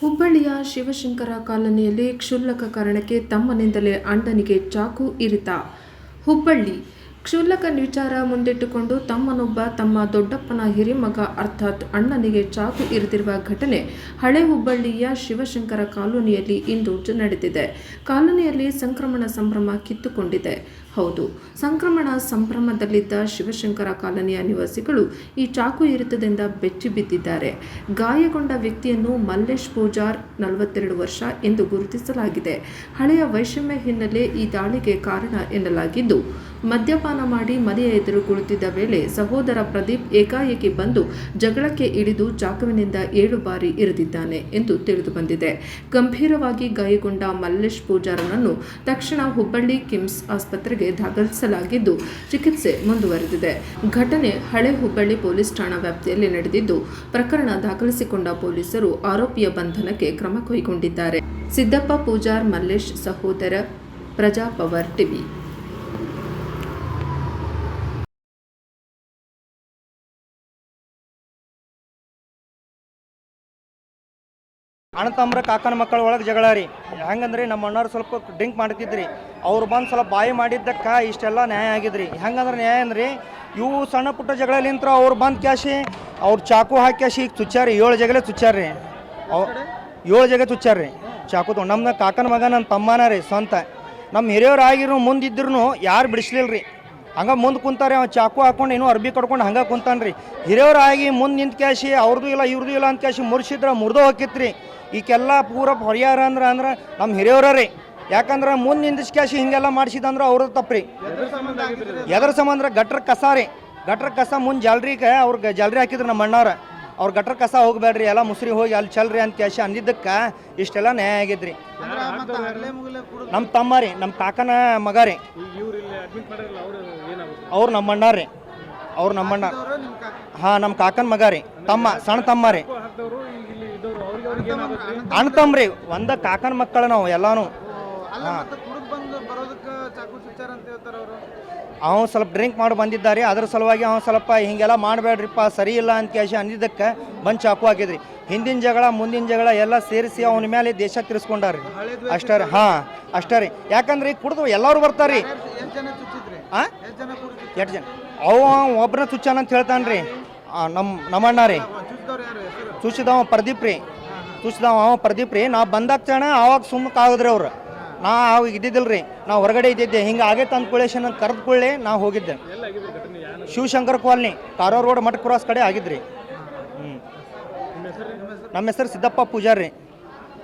ಹುಬ್ಬಳ್ಳಿಯ ಶಿವಶಂಕರ ಕಾಲೋನಿಯಲ್ಲಿ ಕ್ಷುಲ್ಲಕ ಕಾರಣಕ್ಕೆ ತಮ್ಮನಿಂದಲೇ ಅಣ್ಣನಿಗೆ ಚಾಕು ಇರಿತ. ಹುಬ್ಬಳ್ಳಿ ಕ್ಷುಲ್ಲಕ ವಿಚಾರ ಮುಂದಿಟ್ಟುಕೊಂಡು ತಮ್ಮನೊಬ್ಬ ತಮ್ಮ ದೊಡ್ಡಪ್ಪನ ಹಿರಿಮಗ ಅರ್ಥಾತ್ ಅಣ್ಣನಿಗೆ ಚಾಕು ಇರಿದಿರುವ ಘಟನೆ ಹಳೆ ಹುಬ್ಬಳ್ಳಿಯ ಶಿವಶಂಕರ ಕಾಲೋನಿಯಲ್ಲಿ ಇಂದು ನಡೆದಿದೆ. ಕಾಲೋನಿಯಲ್ಲಿ ಸಂಕ್ರಮಣ ಸಂಭ್ರಮ ಕಿತ್ತುಕೊಂಡಿದೆ. ಹೌದು, ಸಂಕ್ರಮಣ ಸಂಭ್ರಮದಲ್ಲಿದ್ದ ಶಿವಶಂಕರ ಕಾಲೋನಿಯ ನಿವಾಸಿಗಳು ಈ ಚಾಕು ಇರಿತದಿಂದ ಬೆಚ್ಚಿ ಬಿದ್ದಿದ್ದಾರೆ. ಗಾಯಗೊಂಡ ವ್ಯಕ್ತಿಯನ್ನು ಮಲ್ಲೇಶ್ ಪೂಜಾರ್ ನಲವತ್ತೆರಡು ವರ್ಷ ಎಂದು ಗುರುತಿಸಲಾಗಿದೆ. ಹಳೆಯ ವೈಷಮ್ಯ ಹಿನ್ನೆಲೆ ಈ ದಾಳಿಗೆ ಕಾರಣ ಎನ್ನಲಾಗಿದ್ದು ಮದ್ಯಪಾನ ಮಾಡಿ ಮನೆಯ ಎದುರು ಕುಳಿತಿದ್ದ ವೇಳೆ ಸಹೋದರ ಪ್ರದೀಪ್ ಏಕಾಏಕಿ ಬಂದು ಜಗಳಕ್ಕೆ ಇಳಿದು ಚಾಕುವಿನಿಂದ ಏಳು ಬಾರಿ ಇರಿದಿದ್ದಾನೆ ಎಂದು ತಿಳಿದು ಬಂದಿದೆ. ಗಂಭೀರವಾಗಿ ಗಾಯಗೊಂಡ ಮಲ್ಲೇಶ್ ಪೂಜಾರನನ್ನು ತಕ್ಷಣ ಹುಬ್ಬಳ್ಳಿ ಕಿಮ್ಸ್ ಆಸ್ಪತ್ರೆಗೆ ದಾಖಲಿಸಲಾಗಿದ್ದು ಚಿಕಿತ್ಸೆ ಮುಂದುವರೆದಿದೆ. ಘಟನೆ ಹಳೆ ಹುಬ್ಬಳ್ಳಿ ಪೊಲೀಸ್ ಠಾಣಾ ವ್ಯಾಪ್ತಿಯಲ್ಲಿ ನಡೆದಿದ್ದು, ಪ್ರಕರಣ ದಾಖಲಿಸಿಕೊಂಡ ಪೊಲೀಸರು ಆರೋಪಿಯ ಬಂಧನಕ್ಕೆ ಕ್ರಮ ಕೈಗೊಂಡಿದ್ದಾರೆ. ಸಿದ್ದಪ್ಪ ಪೂಜಾರ್, ಮಲ್ಲೇಶ್ ಸಹೋದರ ಪ್ರಜಾ ಪವರ್ ಟಿವಿ. ಅಣ್ಣ ತಮ್ಮರ ಕಾಕನ ಮಕ್ಕಳ ಒಳಗೆ ಜಗಳ ರೀ. ಹೆಂಗಂದ್ರೆ ನಮ್ಮ ಅಣ್ಣವ್ರು ಸ್ವಲ್ಪ ಡ್ರಿಂಕ್ ಮಾಡ್ತಿದ್ರಿ. ಅವ್ರು ಬಂದು ಸ್ವಲ್ಪ ಬಾಯಿ ಮಾಡಿದ್ದಕ್ಕ ಇಷ್ಟೆಲ್ಲ ನ್ಯಾಯ ಆಗಿದ್ರಿ. ಹೆಂಗಂದ್ರೆ ನ್ಯಾಯ ಅಂದ್ರಿ, ಇವು ಸಣ್ಣ ಪುಟ್ಟ ಜಗಳಲಿಂತ್ರ ಅವ್ರು ಬಂದು ಕ್ಯಾಶಿ, ಅವ್ರು ಚಾಕು ಹಾಕ್ಯಾಶಿ ಕ್ಯಾಶಿ ಈಗ ಚುಚ್ಚಾರಿ ಏಳು ಜಗಲೇ ಚುಚ್ಚಾರ್ರಿ ಅವ್ ಏಳು ಜಗ ಚುಚ್ಚಾರ್ರಿ ಚಾಕು ತೊಗೊಂಡು ನಮ್ಮ ಕಾಕನ ಮಗ ನನ್ನ ತಮ್ಮನ ರೀ, ಸ್ವಂತ. ನಮ್ಮ ಹಿರಿಯವ್ರು ಆಗಿರೋ ಮುಂದಿದ್ರು ಯಾರು ಬಿಡಿಸ್ಲಿಲ್ಲ ರೀ ಹಂಗೆ ಮುಂದೆ ಕುಂತಾರೆ ಅವ್ನು ಚಾಕು ಹಾಕೊಂಡು ಇನ್ನೂ ಅರ್ಬಿ ಕಡ್ಕೊಂಡು ಹಂಗೆ ಕುಂತಾನ್ರಿ. ಹಿರಿಯವ್ರು ಆಗಿ ಮುಂದೆ ನಿಂತು ಕ್ಯಾಶಿ ಅವ್ರದ್ದು ಇಲ್ಲ ಇವ್ರದ್ದು ಇಲ್ಲ ಅಂತ ಕ್ಯಾಶಿ ಮುರ್ಸಿದ್ರೆ ಮುರಿದೋ ಹೋಗಿತ್ರಿ ಈಕೆಲ್ಲ ಪೂರ ಹೊರಿಯಾರ ಅಂದ್ರೆ ಅಂದ್ರೆ ನಮ್ಮ ಹಿರಿಯವ್ರ ರೀ ಯಾಕಂದ್ರೆ ಮುಂದೆ ನಿಂದಿಸ್ ಕ್ಯಾಶಿ ಹಿಂಗೆಲ್ಲ ಮಾಡಿಸಿದಂದ್ರೆ ಅವ್ರದ್ದು ತಪ್ಪ್ರಿ. ಎದ್ರ ಸಂಬಂಧ ಗಟ್ರ ಕಸ ರೀ. ಗಟ್ರ ಕಸ ಮುಂದೆ ಜಲ್ರಿಗೆ ಅವ್ರಿಗೆ ಜಲ್ರಿ ಹಾಕಿದ್ರು ನಮ್ಮ ಅಣ್ಣವ್ರ. ಅವ್ರ ಗಟ್ರ ಕಸ ಹೋಗ್ಬೇಡ್ರಿ ಎಲ್ಲ ಮುಸ್ರಿ ಹೋಗಿ ಅಲ್ಲಿ ಚಲ್ರಿ ಅಂತ ಕ್ಯಾಶಿ ಅಂದಿದ್ದಕ್ಕೆ ಇಷ್ಟೆಲ್ಲ ನ್ಯಾಯ ಆಗಿದ್ರಿ. ನಮ್ಮ ತಮ್ಮ ರೀ ನಮ್ಮ ಕಾಕನ ಮಗ ರೀ. ಅವ್ರು ನಮ್ಮಣ್ಣ ರೀ. ಅವ್ರು ನಮ್ಮಣ್ಣ. ಹಾಂ ನಮ್ಮ ಕಾಕನ ಮಗ ರೀ. ತಮ್ಮ ಸಣ್ಣ ತಮ್ಮ ರೀ. ಅಣ್ಣ ತಮ್ಮ ರೀ ಒಂದ ಕಾಕನ ಮಕ್ಕಳು ನಾವು ಎಲ್ಲಾನು. ಹಾಂ. ಅವ್ನು ಸ್ವಲ್ಪ ಡ್ರಿಂಕ್ ಮಾಡಿ ಬಂದಿದ್ದಾರೆ ಅದ್ರ ಸಲುವಾಗಿ ಅವ್ನು ಸ್ವಲ್ಪ ಹಿಂಗೆಲ್ಲ ಮಾಡಬೇಡ್ರಿಪ್ಪ ಸರಿ ಇಲ್ಲ ಅಂತ ಕೇಳಿ ಅಂದಿದ್ದಕ್ಕೆ ಬಂದು ಚಾಕು ಹಾಕಿದ್ರಿ. ಹಿಂದಿನ ಜಗಳ ಮುಂದಿನ ಜಗಳ ಎಲ್ಲ ಸೇರಿಸಿ ಅವನ ಮೇಲೆ ದೇಶ ತಿರ್ಸ್ಕೊಂಡಾರ್ರಿ. ಅಷ್ಟೇ ರೀ ಹಾಂ ಅಷ್ಟೇ ರೀ. ಯಾಕಂದ್ರೆ ಈಗ ಕುಡ್ದು ಎಲ್ಲರೂ ಬರ್ತಾರೆ ಎಷ್ಟು ಜನ ಅವ ಒಬ್ಬನ ಚುಚ್ಚಾನ ಅಂತ ಹೇಳ್ತಾನೆ ರೀ ನಮ್ಮ ನಮ್ಮಣ್ಣ ರೀ. ಚುಚ್ಚಿದವ ಪ್ರದೀಪ್ ರೀ. ಚುಚ್ಚಿದವ ಅವ ಪ್ರದೀಪ್ ರೀ. ನಾವು ಬಂದಾಗ ಕ್ಷಣ ಅವಾಗ ಸುಮ್ಮಕ್ಕೆ ಆಗಿದ್ರಿ ಅವ್ರು. ನಾ ಅವಾಗ ಇದ್ದಿದ್ದಿಲ್ಲ ರೀ. ನಾ ಹೊರಗಡೆ ಇದ್ದಿದ್ದೆ. ಹಿಂಗೆ ಆಗೇ ಅಂದ ಕೂಡಲೇ ಕರೆದ್ಕೊಳ್ಳೆ ನಾ ಹೋಗಿದ್ದೆ. Shivashankar colony Karwar road Math cross ಕಡೆ ಆಗಿದ್ರಿ. ಹ್ಞೂ ನಮ್ಮ ಹೆಸರು ಸಿದ್ದಪ್ಪ ಪೂಜಾರಿ.